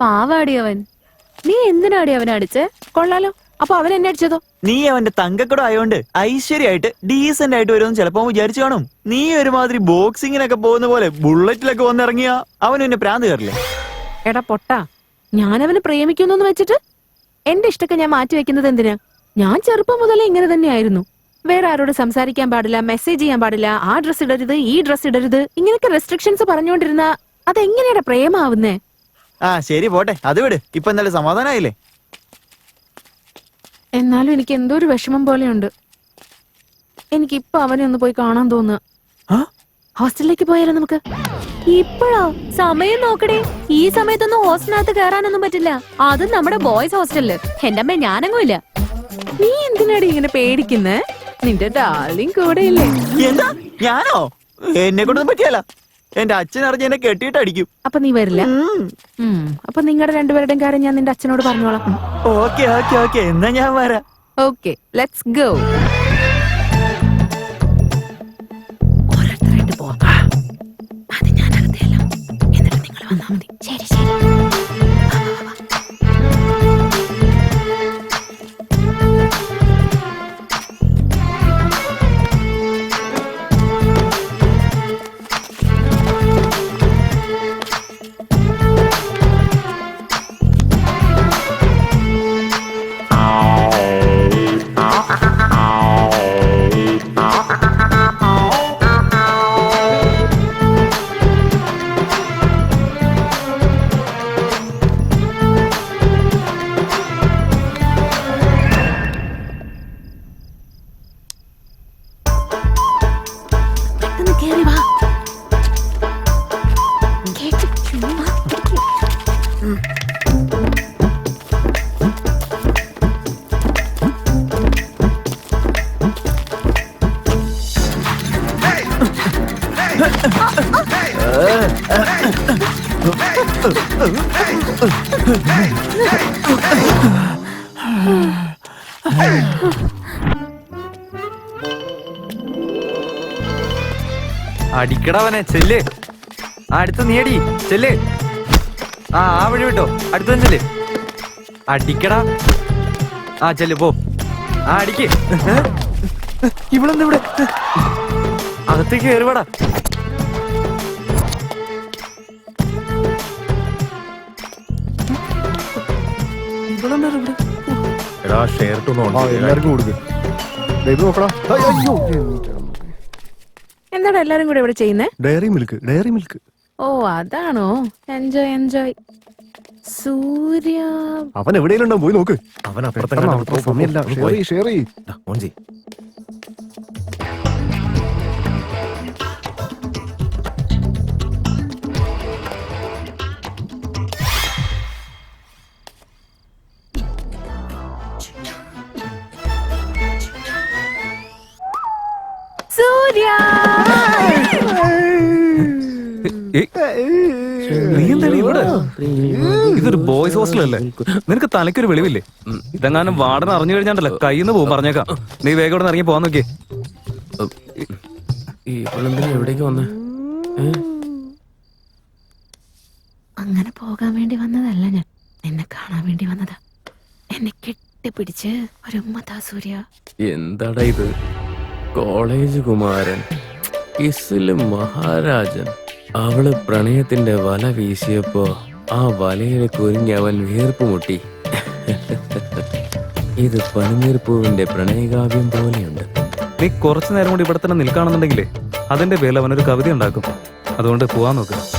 പാവാടി അവൻ നീ എന്തിനാടി അവനെ അടിച്ചേ? കൊള്ളാലോ. അപ്പൊ അവൻ എന്നെ അടിച്ചതോ? നീ അവന്റെ തങ്കക്കട ആയോണ്ട് ഐശ്വര്യമായിട്ട് ഡീസന്റ് ആയിട്ട് വരുമെന്ന് ചിലപ്പോ വിചാരിച്ചു കാണും. നീ ഒരുമാതിരി ബോക്സിങ്ങിനൊക്കെ പോകുന്ന പോലെ ബുള്ളറ്റിലൊക്കെ വന്നിറങ്ങിയ അവൻ എന്നെ പ്രാന്ത് കയറില്ലേ? എടാ പൊട്ടാ ഞാൻ അവനെ പ്രേമിക്കുന്നു വെച്ചിട്ട് എന്റെ ഇഷ്ടമൊക്കെ ഞാൻ മാറ്റി വെക്കുന്നത് എന്തിനാ? ഞാൻ ചെറുപ്പം മുതലേ ഇങ്ങനെ തന്നെയായിരുന്നു. വേറെ ആരോട് സംസാരിക്കാൻ പാടില്ല മെസ്സേജ് ചെയ്യാൻ പാടില്ല ആ ഡ്രസ് ഇടരുത് ഈ ഡ്രസ് ഇടരുത് ഇങ്ങനെയൊക്കെ റെസ്ട്രിക്ഷൻസ് പറഞ്ഞുകൊണ്ടിരുന്ന അതെങ്ങനെയാടാ പ്രേമാവുന്നേ? ആ ശരി പോട്ടെ. അത് വിട്. ഇപ്പൊ എന്തായാലും സമാധാനായില്ലേ? എന്നാലും എനിക്ക് എന്തോ ഒരു വിഷമം പോലെയുണ്ട്. എനിക്ക് ഇപ്പൊ അവനെ ഒന്ന് പോയി കാണാൻ തോന്നുക. ആ? ഹോസ്റ്റലിലേക്ക് പോയാലോ നമുക്ക്? ഇപ്പോഴോ? സമയം നോക്കടേ. ഈ സമയത്തൊന്നും ഹോസ്റ്റലിനകത്ത് കേറാനൊന്നും പറ്റില്ല. അത് നമ്മുടെ ബോയ്സ് ഹോസ്റ്റലിൽ. എന്റെ അമ്മ ഞാനങ്ങും ഇല്ല. നീ എന്തിനാടി ഇങ്ങനെ പേടിക്കുന്നേ? നിന്റെ ഡാർലിംഗ് കൂടെ ഇല്ലേ? എന്താ? ഞാനോ? എന്നെ കൊണ്ടൊന്നും പറ്റിയല്ല എന്റെ അച്ഛൻ അറിഞ്ഞ എന്നെ കെട്ടിട്ട് അടിക്കും അപ്പൊ നീ വരില്ല. ഉം. അപ്പൊ നിങ്ങളുടെ രണ്ടുപേരുടെയും കാര്യം ഞാൻ നിന്റെ അച്ഛനോട് പറഞ്ഞോളാം. Okay okay okay. എന്നാ ഞാൻ വരാം. ഓക്കെ ലെറ്റ്സ് ഗോ അടിക്കടവനെ ചെല്ല്. അടുത്ത് നീ അടി ചെല്ല്. ആ ആ വഴി വിട്ടോ. അടുത്ത ചെല്ല്. അടിക്കടാ. ആ ചെല്ല് പോ. ആ അടിക്ക്. ഇവളെന്തിവിടെ? അകത്തേക്ക് കയറുവാടാ എടാ ഷെയർട്ട് ഒന്ന് എല്ലാവർക്കും കൊടുക്ക്. എന്താടാ എല്ലാരും കൂടെ ഇവിടെ ചെയ്യുന്നേ? ഡയറി മിൽക്ക് ഡയറി മിൽക്ക് ഓ അതാണോ? Enjoy enjoy Surya. അവൻ എവിടെയെങ്കിലും പോയി നോക്ക്. അവൻ അപ്പുറത്തെ നീ എന്താണ് ഇവിടെ? ഇതൊരു ബോയ്സ് ഹോസ്റ്റൽ അല്ലേ? നിനക്ക് തലയ്ക്കൊരു വെളിവില്ലേ? ഇതെങ്ങാനും വാടൻ അറിഞ്ഞു കഴിഞ്ഞാണ്ടല്ലോ കയ്യിന്ന് പോകും പറഞ്ഞേക്കാം. നീ വേഗം ഇവിടെ ഇറങ്ങി പോവാൻ നോക്കിയേ. ഇവളെന്തിനാ എവിടേക്ക് വന്നേ? അങ്ങനെ പോകാൻ വേണ്ടി വന്നതല്ല ഞാൻ. നിന്നെ കാണാൻ വേണ്ടി വന്നതാ. എന്നെ കെട്ടിപ്പിടിച്ച് ഒരു ഉമ്മതാ സൂര്യ. എന്താടാ ഇത്? കോളേജ് കുമാരൻ ഇസിൽ മഹാരാജൻ. അവൾ പ്രണയത്തിന്റെ വല വീശിയപ്പോ ആ വലയിൽ കുരുങ്ങി അവൻ വീർപ്പ് മുട്ടി. ഇത് പനിനീർപ്പൂവിന്റെ പ്രണയകാവ്യം പോലെയുണ്ട്. നീ കുറച്ചു നേരം കൂടി ഇവിടെ തന്നെ നിൽക്കുകയാണെന്നുണ്ടെങ്കിലേ അതിന്റെ പേരിൽ അവനൊരു കവിത ഉണ്ടാക്കും. അതുകൊണ്ട് പോവാൻ നോക്ക്.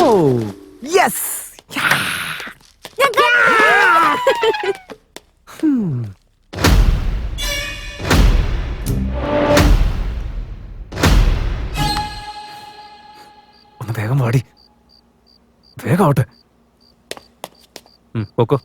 ഓ. വേഗം വാടി. വേഗം ആവട്ടെ. പൊക്കോ.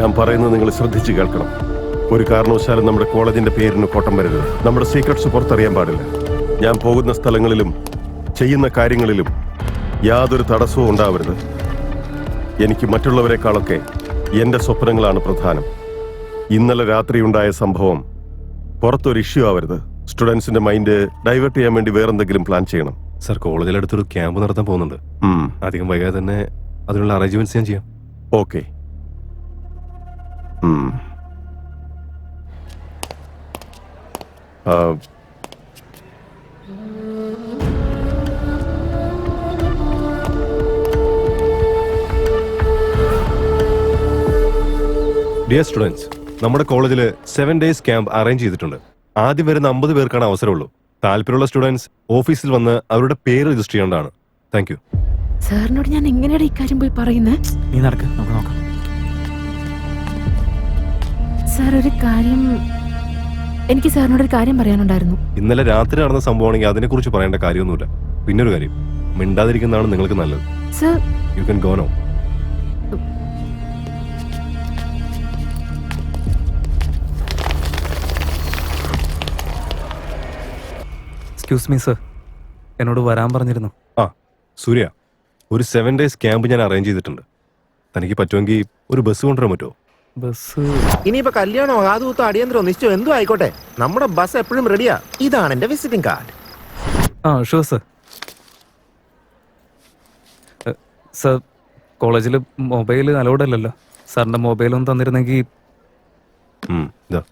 ഞാൻ പറയുന്നത് നിങ്ങൾ ശ്രദ്ധിച്ചു കേൾക്കണം. ഒരു കാരണവശാലും നമ്മുടെ കോളേജിന്റെ പേരിന് കോട്ടം വരരുത്. നമ്മുടെ സീക്രട്സ് പുറത്തറിയാൻ പാടില്ല. ഞാൻ പോകുന്ന സ്ഥലങ്ങളിലും ചെയ്യുന്ന കാര്യങ്ങളിലും യാതൊരു തടസ്സവും ഉണ്ടാവരുത്. എനിക്ക് മറ്റുള്ളവരെക്കാളൊക്കെ എന്റെ സ്വപ്നങ്ങളാണ് പ്രധാനം. ഇന്നലെ രാത്രി ഉണ്ടായ സംഭവം പുറത്തൊരു ഇഷ്യൂ ആവരുത്. സ്റ്റുഡൻസിന്റെ മൈൻഡ് ഡൈവേർട്ട് ചെയ്യാൻ വേണ്ടി വേറെന്തെങ്കിലും പ്ലാൻ ചെയ്യണം. സർ കോളേജിലടുത്തൊരു ക്യാമ്പ് നടത്താൻ പോകുന്നുണ്ട്. അധികം വൈകാതെ തന്നെ അതിനുള്ള അറേഞ്ച്മെന്റ്സ് ഞാൻ ചെയ്യാം. ഓക്കെ. ഡിയർ സ്റ്റുഡൻസ് നമ്മുടെ കോളേജിൽ സെവൻ ഡേയ്സ് ക്യാമ്പ് അറേഞ്ച് ചെയ്തിട്ടുണ്ട്. ആദ്യം വരുന്ന അമ്പത് പേർക്കാണ് അവസരമുള്ളൂ. താല്പര്യമുള്ള സ്റ്റുഡൻസ് ഓഫീസിൽ വന്ന് അവരുടെ പേര് രജിസ്റ്റർ ചെയ്യേണ്ടതാണ്. താങ്ക് യു സാറിനോട് ഞാൻ എങ്ങനെയാണ് ഇക്കാര്യം പോയി പറയുന്നത് നീ നടക്ക് നമുക്ക് നോക്കാം. സാർ ഒരു കാര്യം എനിക്ക് സാറിനോട് ഒരു കാര്യം പറയാനുണ്ടായിരുന്നു. ഇന്നലെ രാത്രി നടന്ന സംഭവമാണെങ്കിൽ അതിനെക്കുറിച്ച് പറയേണ്ട കാര്യമൊന്നുമില്ല. പിന്നെ ഒരു കാര്യം മിണ്ടാതിരിക്കുന്നതാണ് നിങ്ങൾക്ക് നല്ലത്. Sir. You can go now excuse me sir എന്നോട് വരാൻ പറഞ്ഞിരുന്നു. ആ സൂര്യ ഒരു സെവൻ ഡേയ്സ് ക്യാമ്പ് ഞാൻ അറേഞ്ച് ചെയ്തിട്ടുണ്ട്. തനിക്ക് പറ്റുമെങ്കിൽ ഒരു ബസ് കൊണ്ടുവരാൻ പറ്റുമോ? ബസ്. ഇനിയിപ്പോ കല്യാണോ ആദ്യത്തോ അടിയന്തരോ നിശ്ചയോ? എന്തോ ആയിക്കോട്ടെ? നമ്മുടെ ബസ് എപ്പോഴും റെഡിയാ. ഇതാണ് എന്റെ വിസിറ്റിംഗ് കാർഡ്. ആ ഷുവർ സർ സർ കോളേജിൽ മൊബൈൽ അലൗഡ് അല്ലല്ലോ? സാറിന്റെ മൊബൈലൊന്നും തന്നിരുന്നെങ്കിൽ ഉം, ഇതാ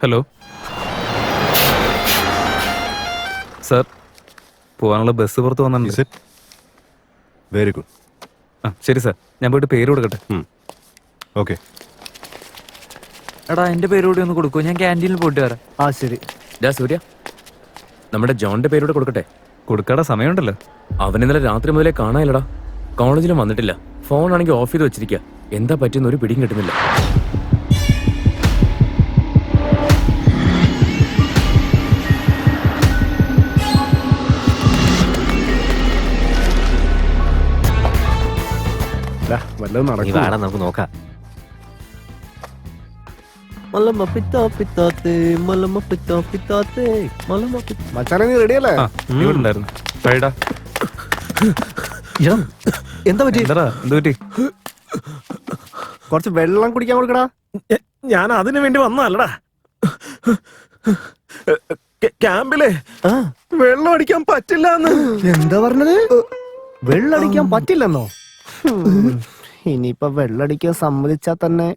ഹലോ സർ പോകാനുള്ള ബസ് പുറത്ത് വന്നിട്ടുണ്ട്. വെരി ഗുഡ് ആ ശരി സാർ. ഞാൻ പോയിട്ട് പേര് കൊടുക്കട്ടെ. ഓക്കെ എടാ എന്റെ പേര് കൂടി ഒന്ന് കൊടുക്കൂ. ഞാൻ ക്യാന്റീനിൽ പോയിട്ട് വരാം. ആ ശരി. ഡാ സൂര്യ. നമ്മുടെ ജോണിന്റെ പേരൂടെ കൊടുക്കട്ടെ. കൊടുക്കാടാ സമയമുണ്ടല്ലോ. അവൻ ഇന്നലെ രാത്രി മുതലേ കാണാനില്ലടാ. കോളേജിലും വന്നിട്ടില്ല. ഫോൺ ആണെങ്കിൽ ഓഫ് ചെയ്ത് വെച്ചിരിക്കുക എന്താ പറ്റിയെന്ന് ഒരു പിടിയും കിട്ടുന്നില്ല. വല്ലതും നടക്കും നമുക്ക് നോക്കാം. മച്ചാനെ നീ റെഡിയല്ലേ എന്താ പറ്റി? കുറച്ച് വെള്ളം കുടിക്കാൻ കൊടുക്കടാ. ഞാൻ അതിനു വേണ്ടി വന്നല്ലടാ ക്യാമ്പിലെ വെള്ളം അടിക്കാൻ പറ്റില്ല എന്താ പറഞ്ഞത്? വെള്ളം അടിക്കാൻ പറ്റില്ലെന്നോ? ഇനിയിപ്പൊ വെള്ളടിക്കാൻ സമ്മതിച്ചാ തന്നെ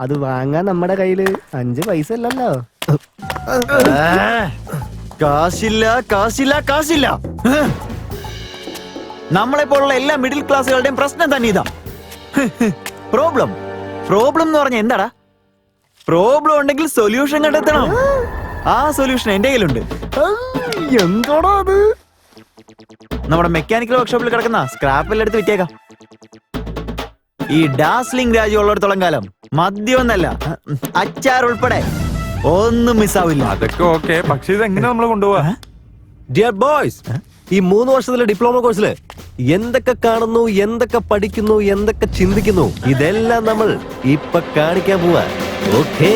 അത് വാങ്ങാൻ നമ്മുടെ കയ്യിൽ അഞ്ച് പൈസ ഇല്ലല്ലോ. കാശില്ല കാശില്ല കാശില്ല. നമ്മളെ പോലുള്ള എല്ലാ മിഡിൽ ക്ലാസ്സുകളുടെയും പ്രശ്നം തന്നെ ഇതാ. പ്രോബ്ലം പ്രോബ്ലം എന്ന് പറഞ്ഞ എന്താടാ? പ്രോബ്ലം ഉണ്ടെങ്കിൽ സൊല്യൂഷൻ കണ്ടെത്തണം. ആ സൊല്യൂഷൻ എന്റെ കയ്യിലുണ്ട്. എന്തോടാ അത്? നമ്മുടെ മെക്കാനിക്കൽ വർക്ക്ഷോപ്പിൽ കിടക്കുന്ന സ്ക്രാപ്പെല്ലാം എടുത്ത് വിറ്റേക്കാം. ഈ ഡാസ്ലിംഗ് രാജ്യം ഉള്ളിടത്തോളം കാലം മദ്യമൊന്നല്ല അച്ചാർ ഉൾപ്പെടെ ഒന്നും മിസ്സാവില്ല. അതൊക്കെ ഓക്കെ. പക്ഷെ ഇത് എങ്ങനെ നമ്മൾ കൊണ്ടുപോവാ ഡിയർ ബോയ്സ് ഈ മൂന്ന് വർഷത്തിലെ ഡിപ്ലോമ കോഴ്സിൽ എന്തൊക്കെ കാണുന്നു എന്തൊക്കെ പഠിക്കുന്നു എന്തൊക്കെ ചിന്തിക്കുന്നു ഇതെല്ലാം നമ്മൾ ഇപ്പൊ കാണിക്കാൻ പോവാ. ഓക്കേ.